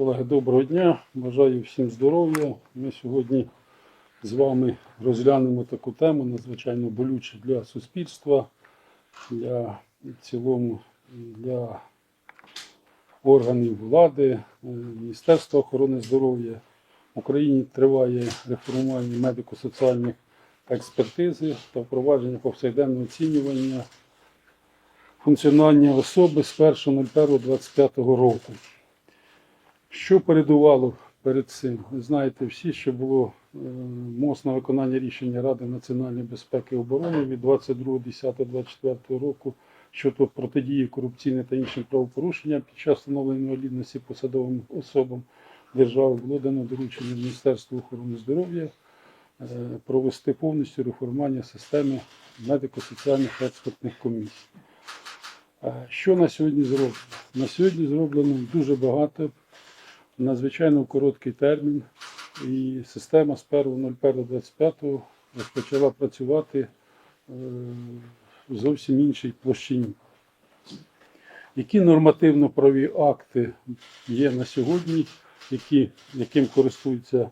Колеги, доброго дня. Бажаю всім здоров'я. Ми сьогодні з вами розглянемо таку тему, надзвичайно болючу для суспільства, для в цілому для органів влади, е, Міністерства охорони здоров'я. В Україні триває реформування медико-соціальних експертизи та впровадження повсякденного оцінювання функціонування особи з 1.01.25 року. Що передувало перед цим? Ви знаєте всі, що було е, МОЗ на виконання рішення Ради національної безпеки і оборони від 22.10.24 року щодо протидії корупційним та іншим правопорушенням під час встановлення інвалідності посадовим особам держави було дано доручення Міністерству охорони здоров'я е, провести повністю реформування системи медико-соціальних експертних комісій. Е, Що на сьогодні зроблено? На сьогодні зроблено дуже багато, надзвичайно короткий термін, і система з 1.01.25 розпочала працювати е, в зовсім іншій площині. Які нормативно-праві акти є на сьогодні, які, яким користуються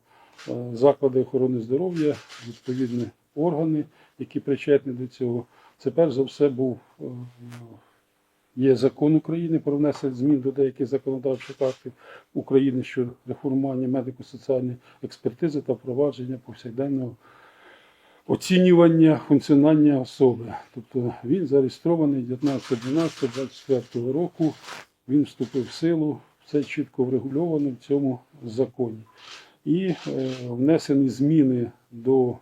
е, заклади охорони здоров'я, відповідні органи, які причетні до цього? Це перш за все був е, Є закон України про внесення змін до деяких законодавчих актів України щодо реформування медико-соціальної експертизи та впровадження повсякденного оцінювання функціонування особи. Тобто він зареєстрований 19.12.24 року, він вступив в силу, все чітко врегульовано в цьому законі. І е, внесені зміни до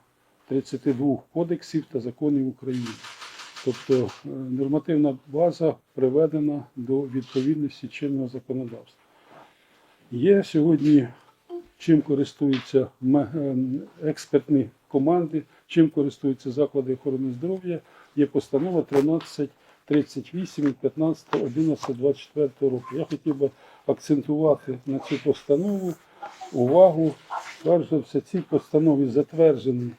32 кодексів та законів України. Тобто е, нормативна база приведена до відповідності чинного законодавства. Є сьогодні чим користуються ем, експертні команди, чим користуються заклади охорони здоров'я. Є постанова 1338 від 15.11.24 року. Я хотів би акцентувати на цю постанову увагу. Перш за все, ці постанові затверджені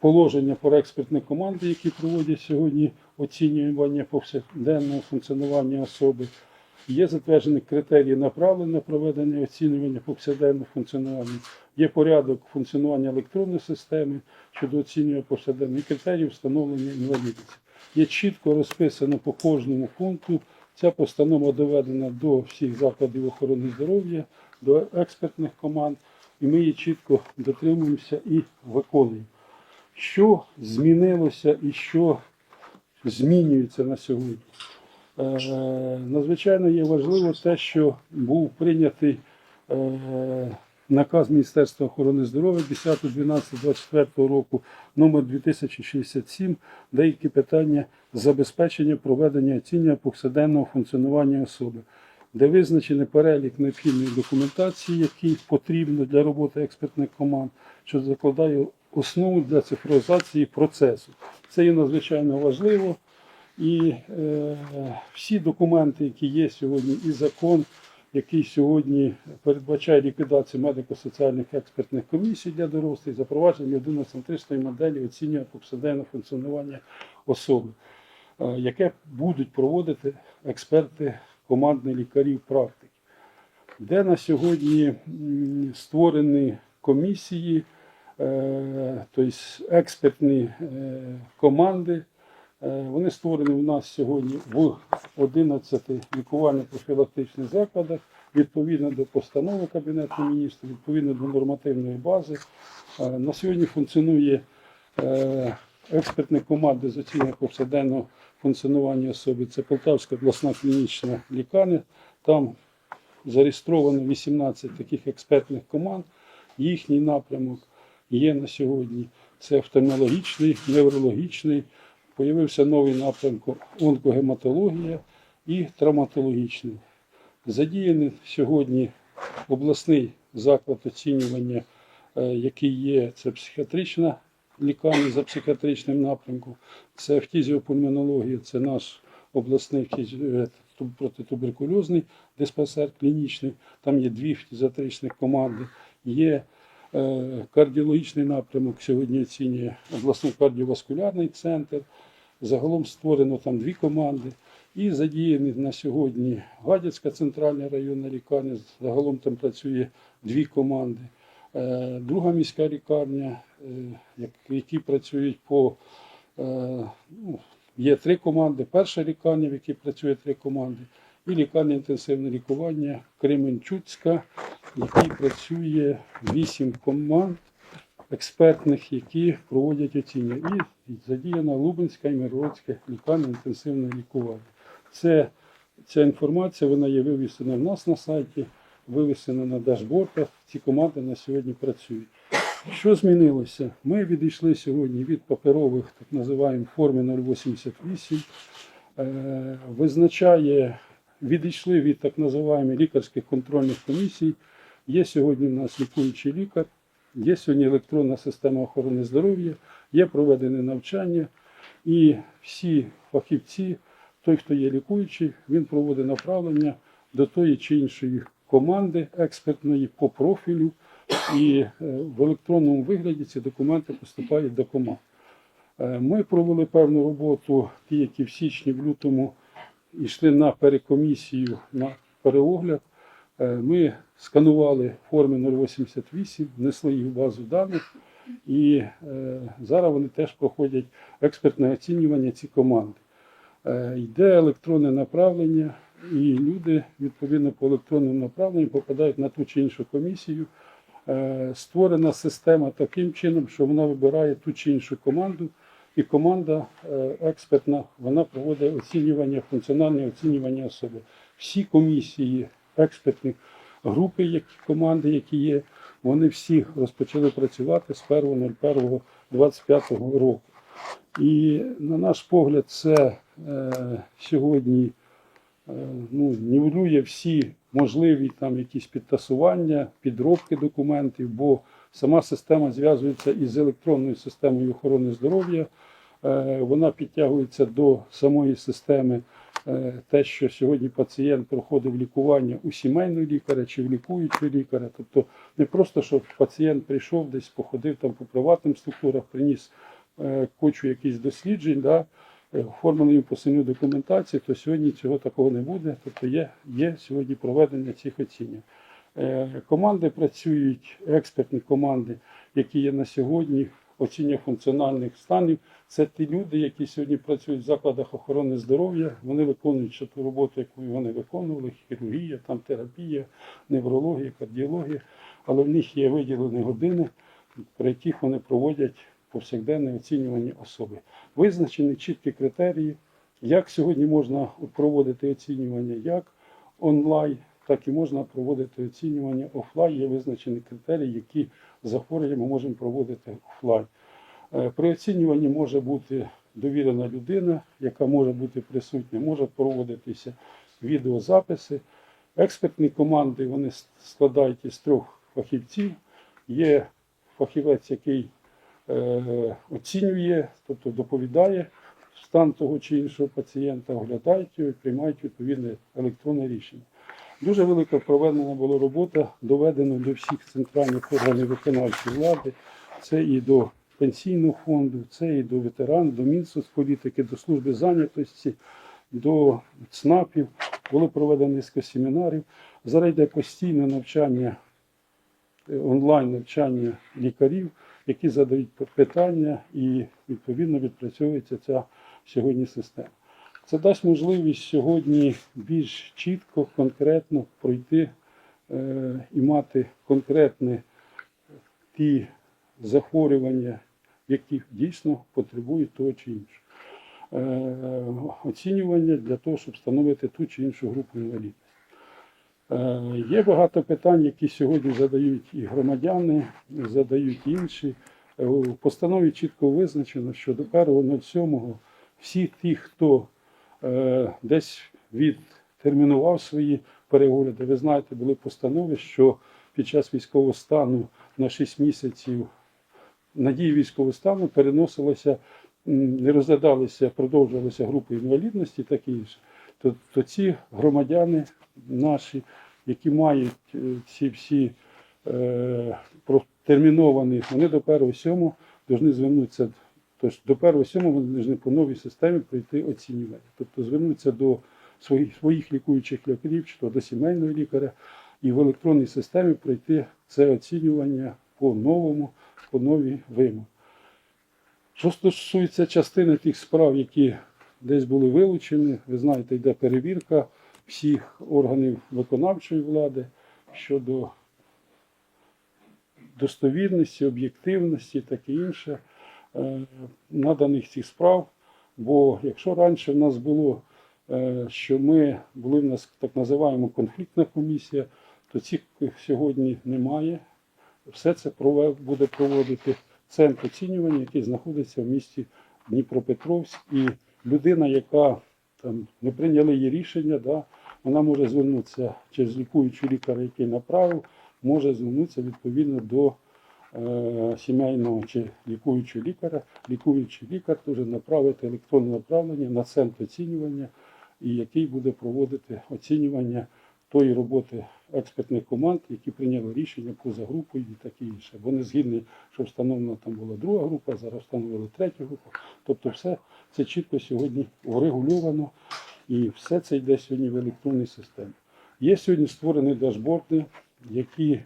положення про експертні команди, які проводять сьогодні оцінювання повсякденного функціонування особи. Є затверджені критерії направлення на проведення оцінювання повсякденного функціонування. Є порядок функціонування електронної системи щодо оцінювання повсякденних критеріїв встановлення інвалідності. Є чітко розписано по кожному пункту. Ця постанова доведена до всіх закладів охорони здоров'я, до експертних команд, і ми її чітко дотримуємося і виконуємо. Що змінилося і що змінюється на сьогодні? Е, Надзвичайно є важливо те, що був прийнятий е, наказ Міністерства охорони здоров'я 10.12.24 року номер 2067 деякі питання забезпечення проведення оцінювання повсякденного функціонування особи, де визначений перелік необхідної документації, який потрібно для роботи експертних команд, що закладає основу для цифровізації процесу. Це є надзвичайно важливо. І е, всі документи, які є сьогодні, і закон, який сьогодні передбачає ліквідацію медико-соціальних експертних комісій для дорослих, запровадження людиноцентричної моделі оцінює повсякденне функціонування особи, е, яке будуть проводити експерти командні лікарів практики, де на сьогодні створені комісії, тобто експертні е, команди. Е, Вони створені у нас сьогодні в 11 лікувально-профілактичних закладах, відповідно до постанови Кабінету міністрів, відповідно до нормативної бази. Е, На сьогодні функціонує е, експертні команди з оцінювання повсякденного функціонування особи. Це Полтавська обласна клінічна лікарня. Там зареєстровано 18 таких експертних команд. Їхній напрямок є на сьогодні. Це офтальмологічний, неврологічний. Появився новий напрямок онкогематологія і травматологічний. Задіяний сьогодні обласний заклад оцінювання, е, який є, це психіатрична лікарня за психіатричним напрямком, це фтізіопульмонологія, це наш обласний е, ту- протитуберкульозний диспансер клінічний. Там є дві фтізіатричних команди. Є кардіологічний напрямок, сьогодні оцінює обласний кардіоваскулярний центр. Загалом створено там дві команди. І задіяні на сьогодні Гадяцька центральна районна лікарня. Загалом там працює дві команди. Е, Друга міська лікарня, е, які працюють по е, ну, є три команди. Перша лікарня, в якій працює три команди, і лікарня інтенсивного лікування Кременчуцька, в працює вісім команд експертних, які проводять оцінювання. І задіяна Лубенська і Миргородська лікарня інтенсивного лікування. Це, ця інформація вона є вивісена в нас на сайті, вивісена на дашбортах. Ці команди на сьогодні працюють. Що змінилося? Ми відійшли сьогодні від паперових, так називаємо форми 088. Е, визначає, відійшли від так називаємо лікарських контрольних комісій. Є сьогодні в нас лікуючий лікар, є сьогодні електронна система охорони здоров'я, є проведене навчання, і всі фахівці, той, хто є лікуючий, він проводить направлення до тої чи іншої команди експертної по профілю, і е, в електронному вигляді ці документи поступають до команд. Е, Ми провели певну роботу, ті, які в січні, в лютому йшли на перекомісію, на переогляд. Е, Ми сканували форми 088, внесли їх в базу даних, і е, зараз вони теж проходять експертне оцінювання ці команди. Е, Йде електронне направлення, і люди відповідно по електронному направленню попадають на ту чи іншу комісію. Створена система таким чином, що вона вибирає ту чи іншу команду, і команда е, експертна вона проводить оцінювання, функціональне оцінювання особи. Всі комісії експертні групи, які команди, які є, вони всі розпочали працювати з 1.01.25 року. І на наш погляд, це е, сьогодні е, ну, нівелює всі можливі там якісь підтасування, підробки документів, бо сама система зв'язується із електронною системою охорони здоров'я. Е, Вона підтягується до самої системи. е, Те, що сьогодні пацієнт проходив лікування у сімейного лікаря чи в лікуючого лікаря. Тобто не просто, щоб пацієнт прийшов десь, походив там по приватним структурах, приніс е, кучу якихось досліджень, да, е, оформили їм посильну документацію, то сьогодні цього такого не буде. Тобто є, є сьогодні проведення цих оцінювань. Е, Команди працюють, експертні команди, які є на сьогодні, оцінює функціональних станів. Це ті люди, які сьогодні працюють в закладах охорони здоров'я. Вони виконують ту роботу, яку вони виконували: хірургія, там терапія, неврологія, кардіологія. Але в них є виділені години, при яких вони проводять повсякденне оцінювання особи. Визначені чіткі критерії, як сьогодні можна проводити оцінювання, як онлайн, так і можна проводити оцінювання офлайн. Є визначені критерії, які захворювання ми можемо проводити офлайн. Е, При оцінюванні може бути довірена людина, яка може бути присутня, може проводитися відеозаписи. Експертні команди вони складають із трьох фахівців. Є фахівець, який оцінює, тобто доповідає стан того чи іншого пацієнта, оглядають його і приймають відповідне електронне рішення. Дуже велика проведена була робота, доведена до всіх центральних органів виконавчої влади. Це і до пенсійного фонду, це і до ветеранів, до Мінсоцполітики, до служби зайнятості, до ЦНАПів. Було проведено низка семінарів. Зараз йде постійне навчання, е, онлайн навчання лікарів, які задають питання і відповідно відпрацьовується ця сьогодні система. Це дасть можливість сьогодні більш чітко, конкретно пройти е, і мати конкретні ті захворювання, які дійсно потребують того чи іншого. Е, оцінювання для того, щоб встановити ту чи іншу групу інвалідності. Е, Є багато питань, які сьогодні задають і громадяни, задають інші. Е, У постанові чітко визначено, що до 1.07 всі ті, хто е, десь відтермінував свої перегляди, ви знаєте, були постанови, що під час військового стану на 6 місяців надії військового стану переносилося, не розглядалися, продовжувалися групи інвалідності, так і інше. То, то ці громадяни наші, які мають е, ці всі е, протерміновані, вони до 1.7 повинні звернутися. Тож до 1.7 вони повинні по новій системі пройти оцінювання. Тобто звернутися до своїх, своїх лікуючих лікарів, чи то до сімейного лікаря, і в електронній системі пройти це оцінювання по новому, по новій вимогам. Що стосується частини тих справ, які десь були вилучені, ви знаєте, йде перевірка всіх органів виконавчої влади щодо достовірності, об'єктивності, таке інше е, наданих цих справ. Бо якщо раніше в нас було, е, що ми були в нас так називаємо конфліктна комісія, то цих сьогодні немає. Все це буде проводити центр оцінювання, який знаходиться в місті Дніпропетровськ. Людина, яка там не прийняла її рішення, да, вона може звернутися через лікуючого лікаря, який направив, може звернутися відповідно до е, сімейного чи лікуючого лікаря. Лікуючий лікар може направити електронне направлення на центр оцінювання, і який буде проводити оцінювання тої роботи експертних команд, які прийняли рішення поза групою і таке інше. Бо не згідні, що встановлена там була друга група, зараз встановили третю групу. Тобто все це чітко сьогодні врегульовано і все це йде сьогодні в електронній системі. Є сьогодні створені дашборди, які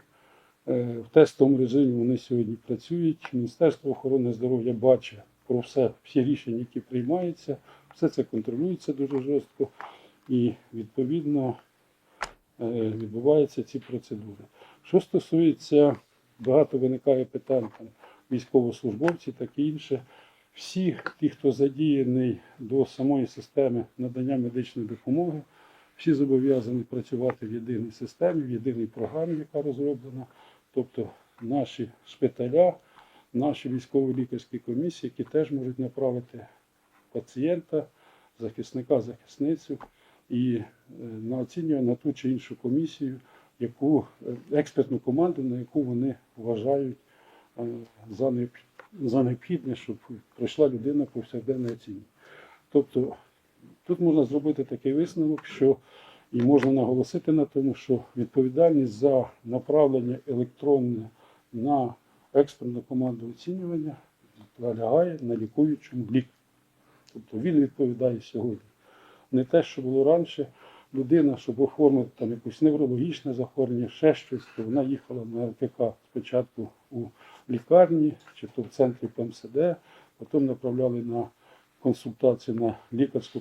е, в тестовому режимі вони сьогодні працюють. Міністерство охорони здоров'я бачить про все, всі рішення, які приймаються, все це контролюється дуже жорстко і відповідно відбуваються ці процедури. Що стосується, багато виникає питань там, військовослужбовці, таке інше. Всі ті, хто задіяний до самої системи надання медичної допомоги, всі зобов'язані працювати в єдиній системі, в єдиній програмі, яка розроблена. Тобто наші шпиталя, наші військово-лікарські комісії, які теж можуть направити пацієнта, захисника, захисницю і е, на оцінювання на ту чи іншу комісію, яку е, експертну команду, на яку вони вважають е, за необхідне щоб пройшла людина повсякденне оцінювання. Тобто тут можна зробити такий висновок, що і можна наголосити на тому, що відповідальність за направлення електронне на експертну команду оцінювання лягає на лікуючому лікарю. Тобто він відповідає сьогодні. Не те, що було раніше, людина, щоб оформити там якусь неврологічне захворювання, ще щось, то вона їхала на РКК спочатку у лікарні чи то в центрі ПМСД, потім направляли на консультацію на лікарську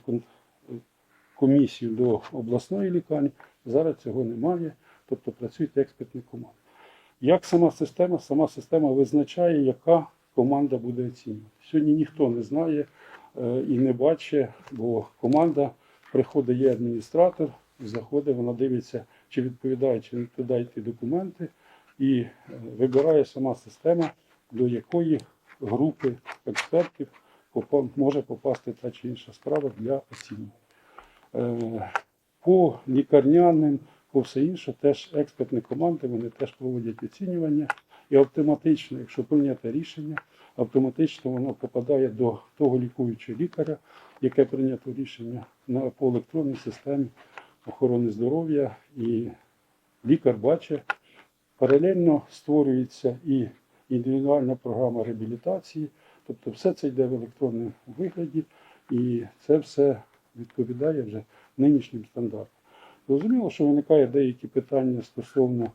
комісію до обласної лікарні. Зараз цього немає, тобто працюють експертні команди. Як сама система? Сама система визначає, яка команда буде оцінювати. Сьогодні ніхто не знає е, і не бачить, бо команда приходить, є адміністратор, заходить, вона дивиться, чи відповідають, чи не відповідають ті документи, і е, вибирає сама система, до якої групи експертів може попасти та чи інша справа для оцінювання. Е, По лікарняним, по все інше, теж експертні команди, вони теж проводять оцінювання. І автоматично, якщо прийнято рішення, автоматично воно попадає до того лікуючого лікаря, яке прийнято рішення на по електронній системі охорони здоров'я. І лікар бачить, паралельно створюється і індивідуальна програма реабілітації, тобто все це йде в електронному вигляді, і це все відповідає вже нинішнім стандартам. Зрозуміло, що виникає деякі питання стосовно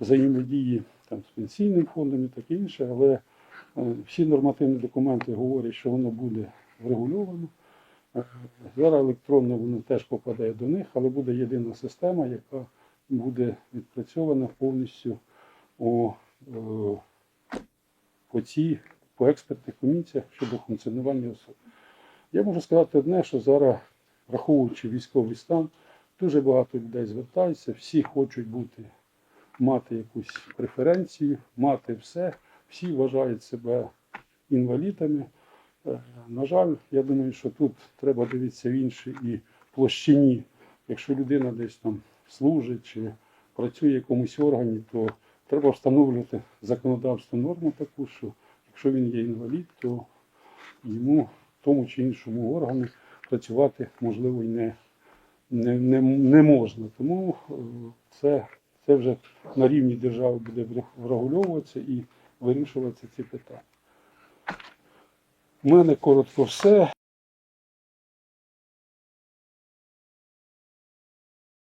взаємодії там, з пенсійним фондом і таке інше, але е, всі нормативні документи говорять, що воно буде врегульовано. Зараз електронно воно теж попадає до них, але буде єдина система, яка буде відпрацьована повністю у, е, по цій по експертних комісіях щодо функціонування особи. Я можу сказати одне, що зараз, враховуючи військовий стан, дуже багато людей звертаються, всі хочуть бути, мати якусь преференцію, мати все, всі вважають себе інвалідами. Е, На жаль, я думаю, що тут треба дивитися в іншій і площині. Якщо людина десь там служить чи працює в якомусь органі, то треба встановлювати законодавство норму таку, що якщо він є інвалід, то йому в тому чи іншому органі працювати можливо і не, не, не, не можна. Тому е, це, це вже на рівні держави буде врегульовуватися і вирішуватися ці питання. У мене коротко все.